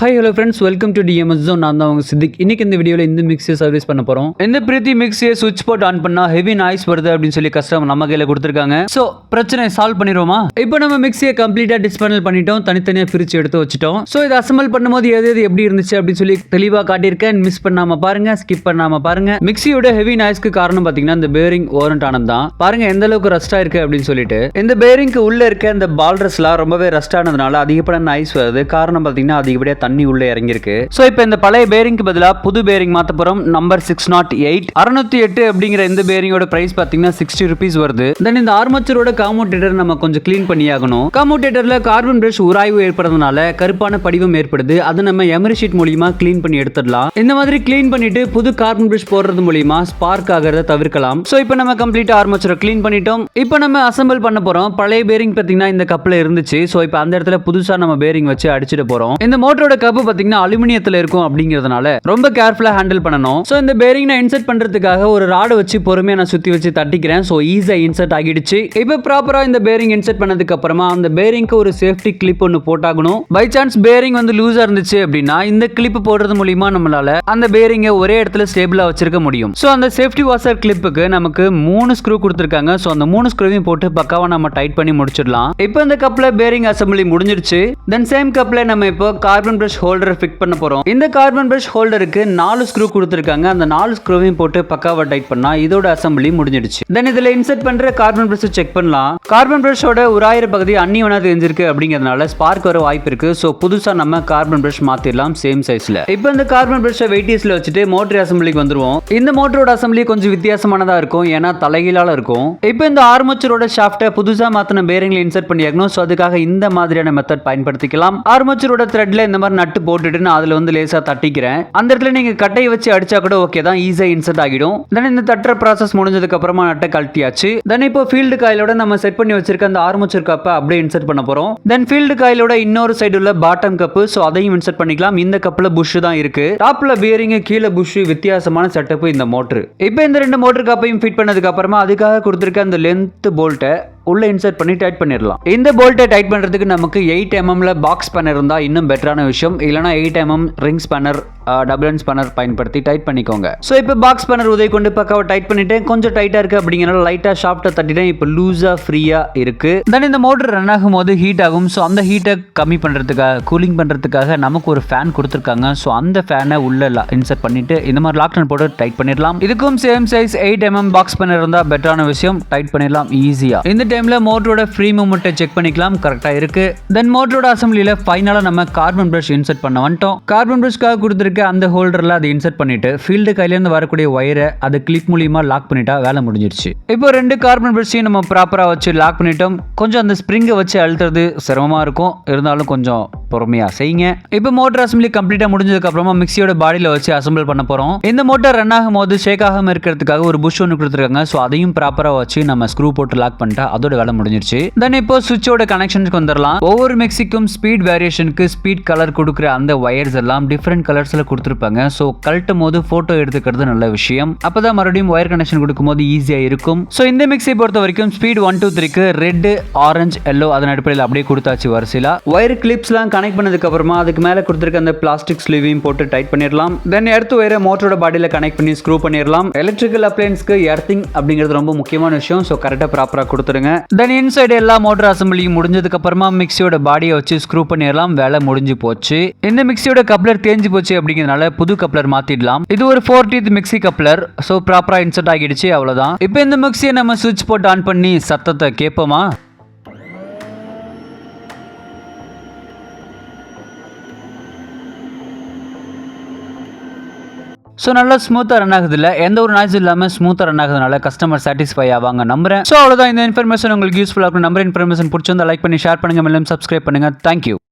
Hi hello friends welcome to TMS zone நான் தான் உங்க சித்திக் இன்னைக்கு இந்த வீடியோவில் இந்த மிக்ஸியை சர்வீஸ் பண்ண போகிறோம் இந்த பிரீத்தி மிக்ஸியை சுவிட்ச் போட் ஆன் பண்ணா ஹெவி நாய்ஸ் வருது அப்படின்னு சொல்லி கஸ்டமர் நம்ம கையில் கொடுத்துருக்காங்க. ஸோ பிரச்சனை சால்வ் பண்ணிடுவோமா? இப்போ நம்ம மிக்ஸியை கம்ப்ளீட்டாக டிஸ்பேனல் பண்ணிட்டோம். தனித்தனியாக பிரித்து எடுத்து வச்சிட்டோம். ஸோ இதை அசம்பிள் பண்ணும்போது எது எது எப்படி இருந்துச்சு அப்படின்னு சொல்லி தெளிவாக காட்டியிருக்கேன். மிஸ் பண்ணாம பாருங்க ஸ்கிப் பண்ணாம பாருங்க. மிக்ஸியோட ஹெவி நாய்ஸ்க்கு காரணம் பார்த்தீங்கன்னா இந்த பேரிங் ஓரண்ட் ஆனது தான். பாருங்க எந்த அளவுக்கு ரஸ்டாக இருக்கு அப்படின்னு சொல்லிட்டு. இந்த பேரிங்க்கு உள்ள இருக்க இந்த பால்ரஸ்லாம் ரொம்பவே ரஸ்ட் ஆனதுனால அதிகப்படியான நாய்ஸ் வருது. காரணம் பார்த்தீங்கன்னா அதிகப்படியாக தண்ணி உள்ளே இறங்கியிருக்கு. ஸோ இப்போ இந்த பழைய பேரிங்க்கு பதிலாக புது பேரிங் மாத்த போறோம். நம்பர் சிக்ஸ் நாட் எயிட் அறுநூத்தி எட்டு அப்படிங்கிற இந்த பேரிங்கோட பிரைஸ் பார்த்தீங்கன்னா சிக்ஸ்டி ருபீஸ் வருது. தென் இந்த ஆர்மச்சரோட காமோட்டேட்டர் நம்ம கொஞ்சம் க்ளீன் பண்ணியாகணும். காமோட்டேட்டரில் கார்பன் பிரஷ் உராய்வு ஏற்படுறதுனால கருப்பான படிவம் ஏற்படுது. அதை நம்ம எமரி ஷீட் மூலியமா க்ளீன் பண்ணி எடுத்துடலாம். இந்த மாதிரி க்ளீன் பண்ணிட்டு புது கார்பன் பிரஷ் போடுறது மூலியமா ஸ்பார்க் ஆகிறத தவிர்க்கலாம். ஸோ இப்போ நம்ம கம்ப்ளீட் ஆர்மச்சரை க்ளீன் பண்ணிட்டோம். இப்போ நம்ம அசம்பிள் பண்ண போறோம். பழைய பேரிங் பார்த்தீங்கன்னா இந்த கப்பில் இருந்துச்சு. ஸோ இப்போ அந்த இடத்துல புதுசா நம்ம பேரிங் வச்சு அடிச்சிட்டு போறோம். இந்த மோட்டரோட கப்பு பார்த்தீங்கன்னா அலுமினியத்தில் இருக்கும் அப்படிங்கிறதுனால ரொம்ப கேர்ஃபுல்லாக ஹேண்டில் பண்ணணும். ஸோ இந்த பேரிங் நான் இன்சர்ட் பண்ணுறதுக்காக ஒரு ராடை வச்சு பொறுமையாக நான் சுற்றி வச்சு தட்டிக்கிறேன். ஸோ ஈஸியாக இன்சர்ட் ஆகிடுச்சு. இப்போ ப்ராப்பராக இந்த பேரிங் இன்சர்ட் பண்ணதுக்கு அப்புறமா அந்த பேரிங்க்கு ஒரு சேஃப்டி கிளிப் ஒன்று போட்டாகணும். பை சான்ஸ் பேரிங் வந்து லூஸாக இருந்துச்சு அப்படின்னா இந்த கிளிப் போடுறது மூலியமா நம்மளால அந்த பேரிங்கை ஒரே இடத்துல ஸ்டேபிளாக வச்சிருக்க முடியும். ஸோ அந்த சேஃப்டி வாசர் கிளிப்புக்கு நமக்கு மூணு ஸ்க்ரூ கொடுத்துருக்காங்க. ஸோ அந்த மூணு ஸ்க்ரூவையும் போட்டு பக்காவாக நம்ம டைட் பண்ணி முடிச்சிடலாம். இப்போ இந்த கப்பில் பேரிங் அசம்பிளி முடிஞ்சிருச்சு தென் சேம் கப்பில் நம்ம இப்போ கார்பன் பிரஷ் ஹோல்டர் ஃபிட் பண்ண போகிறோம் இந்த கார்பன் பிரஷ் ஹோல்டருக்கு நாலு ஸ்க்ரூ கொடுத்துருக்காங்க. அந்த நாலு ஸ்க்ரூவையும் போட்டு பக்காவாக டைட் பண்ணால் இதோட அசம்பிளி முடிஞ்சிடுச்சு. தென் இதில் இன்செர்ட் பண்ணுற கார்பன் பிரஷ் செக் பண்ணலாம். கார்பன் பிரஷோட உராயிர பகுதி அன்னியவனாக தெரிஞ்சிருக்கு அப்படிங்கிறதுனால ஸ்பார்க் வர வாய்ப்பு இருக்குது ஸோ புதுசாக நம்ம கார்பன் பிரஷ் மாற்றிடலாம் சேம் சைஸில் இப்போ இந்த கார்பன் பிரஷை வெயிட்டிஸில் வச்சுட்டு மோட்டர் அசம்பிளிக்கு வந்துருவோம். இந்த மோட்டரோட அசம்பிளி கொஞ்சம் வித்தியாசமானதாக இருக்கும். ஏன்னா தலைகீழால இருக்கும். இப்போ இந்த ஆர்மச்சரோட ஷாஃப்ட்டை புதுசாக மாற்றின பேரிங்ல இன்சர்ட் பண்ணியாகணும். ஸோ அதுக்காக இந்த மாதிரியான மெத்தட் பயன்படுத்திக்கலாம். ஆர்மச்சரோட த்ரெட்ல இந்த மாதிரி நட்டு போட்டுட்டு நான் அதில் வந்து லேசாக தட்டிக்கிறேன். அந்த இடத்துல நீங்கள் கட்டையை வச்சு அடிச்சா கூட ஓகே தான் ஈஸியாக இன்சர்ட் ஆகிடும். தென் இந்த தட்டுற ப்ராசஸ் முடிஞ்சதுக்கு அப்புறமா நட்டை கழட்டியாச்சு. தென் இப்போ ஃபீல்டு காயிலோட நம்ம செட் பண்ணி வச்சிருக்க அந்த ஆர்மச்சர் கப்பை அப்படியே இன்சர்ட் பண்ண போகிறோம் தென் ஃபீல்டு காயிலோட இன்னொரு சைடு உள்ள பாட்டம் கப்பு ஸோ அதையும் இன்சர்ட் பண்ணிக்கலாம். இந்த கப்பில் புஷ் தான் இருக்கு. டாப்ல பியரிங் கீழே புஷ் வித்தியாசமான செட்டப் இந்த மோட்டர் இப்போ இந்த ரெண்டு மோட்டர் கப்பையும் ஃபிட் பண்ணதுக்கு அப்புறமா அதுக்காக கொடுத்துருக்க அந்த லென்த் போல்ட்டை உள்ள இன்சர்ட் பண்ணி டைட் பண்ணிடலாம். இந்த போல்ட்டை டைட் பண்றதுக்கு நமக்கு எயிட் எம்எம்ல பாக்ஸ் ஸ்பேனர் இருந்தால் இன்னும் பெட்டரான விஷயம். இல்லைனா eight mm ring spanner double end spanner பயன்படுத்தி டைட் பண்ணிக்கோங்க. ஸோ இப்போ பாக்ஸ் ஸ்பேனர் உதவி கொண்டு பக்காவை டைட் பண்ணிட்டேன். கொஞ்சம் டைட்டாக இருக்கு அப்படிங்கிறனால லைட்டாக ஷாஃப்ட்டை தட்டிட்டேன். இப்போ லூஸாக ஃப்ரீயா இருக்கு. தென் இந்த மோட்டர் ரன் ஆகும் போது ஹீட் ஆகும். ஸோ அந்த ஹீட்டை கம்மி பண்றதுக்காக கூலிங் பண்றதுக்காக நமக்கு ஒரு ஃபேன் கொடுத்துருக்காங்க. ஸோ அந்த ஃபேனை உள்ள இன்சர்ட் பண்ணிட்டு இந்த மாதிரி லாக்டவுன் போட்டு டைட் பண்ணிடலாம். இதுக்கும் same size eight mm box spanner இருந்தால் பெட்டரான விஷயம். டைட் பண்ணிடலாம் ஈஸியா இந்த டைமில் மோட்டரோட ஃப்ரீ மூமெண்ட்டை செக் பண்ணிக்கலாம். கரெக்டாக இருக்குது தென் மோட்டரோட அசம்பிளியில் ஃபைனலாக நம்ம கார்பன் ப்ரஷ் இன்சர்ட் பண்ண வந்துட்டோம். கார்பன் ப்ரஷ்க்காக கொடுத்துருக்க அந்த ஹோல்டரில் அதை இன்சர்ட் பண்ணிட்டு ஃபீல்டு கையிலேருந்து வரக்கூடிய ஒயரை அதை கிளிக் மூலியமாக லாக் பண்ணிட்டா வேலை முடிஞ்சிருச்சு. இப்போ ரெண்டு கார்பன் ப்ரஷையும் நம்ம ப்ராப்பராக வச்சு லாக் பண்ணிட்டோம். கொஞ்சம் அந்த ஸ்ப்ரிங்கை வச்சு அழுத்துறது சிரமமாக இருக்கும். இருந்தாலும் கொஞ்சம் பொறுமையா செய்யுங்க. இப்போ மோட்டர் அசம்பிளி கம்ப்ளீட்டா முடிஞ்சதுக்கு அப்புறமா மிக்சியோட பாடியில வச்சு அசம்பிள் பண்ண போறோம். இந்த மோட்டர் ரன் ஆகும் போது ஷேக் ஆகாம இருக்கிறதுக்காக ஒரு புஷ் ஒன்று கொடுத்துருக்காங்க. ஸோ அதையும் ப்ராப்பரா வச்சு நம்ம ஸ்க்ரூ போட்டு லாக் பண்ணிட்டா அதோட வேலை முடிஞ்சிருச்சு. தென் இப்போ சுவிட்சோட கனெக்ஷனுக்கு வந்துடலாம் ஒவ்வொரு மிக்சிக்கும் ஸ்பீட் வேரியேஷனுக்கு ஸ்பீட் கலர் கொடுக்குற அந்த ஒயர்ஸ் எல்லாம் டிஃப்ரெண்ட் கலர்ஸ்ல கொடுத்துருப்பாங்க. ஸோ கழட்டும் போது போட்டோ எடுத்துக்கிறது நல்ல விஷயம். அப்பதான் மறுபடியும் ஒயர் கனெக்ஷன் கொடுக்கும்போது ஈஸியா இருக்கும். ஸோ இந்த மிக்ஸியை பொறுத்த வரைக்கும் ஸ்பீட் ஒன் டூ த்ரீக்கு ரெட் ஆரஞ்சு எல்லோ அதன் அடிப்படையில் அப்படியே கொடுத்தாச்சு வரிசையில். ஒயர் கிளிப்ஸ்லாம் கனெக்ட் பண்ணதுக்கப்புறமா அதுக்கு மேலே கொடுத்துருக்க அந்த பிளாஸ்டிக் ஸ்லீவையும் போட்டு டைட் பண்ணிடலாம் தென் எடுத்து வேறு மோட்டரோட பாடியில் கனெக்ட் பண்ணி ஸ்க்ரூ பண்ணிடலாம் எலக்ட்ரிக்கல் அப்ளையன்ஸ்க்கு எர்த்திங் அப்படிங்கிறது ரொம்ப முக்கியமான விஷயம் ஸோ கரெக்டாக ப்ராப்பராக கொடுத்துருங்க தென் இன்சைடு எல்லா மோட்டர் அசம்பிளியும் முடிஞ்சதுக்கப்புறமா மிக்சியோட பாடியை வச்சு ஸ்க்ரூ பண்ணிடலாம் வேலை முடிஞ்சு போச்சு. இந்த மிக்சியோட கப்ளர் தேஞ்சு போச்சு அப்படிங்கிறதுனால புது கப்ளர் மாற்றிடலாம் இது ஒரு four mixie mixie coupler so ப்ராப்பராக இன்சர்ட் ஆகிடுச்சு அவ்வளோதான் இப்போ இந்த மிக்ஸியை நம்ம சுவிட்ச் போட்டு ஆன் பண்ணி சத்தத்தை கேட்போமா ஸோ நல்லா ஸ்மூத்தாக ரன் ஆகுது இல்லை எந்த ஒரு நாய்ஸ் இல்லாமல் ஸ்மூத்தாக ரன் ஆகுதுனால கஸ்டமர் சாட்டிஸ்ஃபை ஆவாங்க நம்புறேன். ஸோ அவ்வளோதான் இந்த இன்ஃபர்மேஷன் உங்களுக்கு யூஸ்ஃபுல்லாக இருக்கும். நம்பர் இன்ஃபர்மேஷன் பிடிச்சிருந்தா லைக் பண்ணி ஷேர் பண்ணுங்கள் மேலும் சப்ஸ்கிரைப் பண்ணுங்க. தேங்க்யூ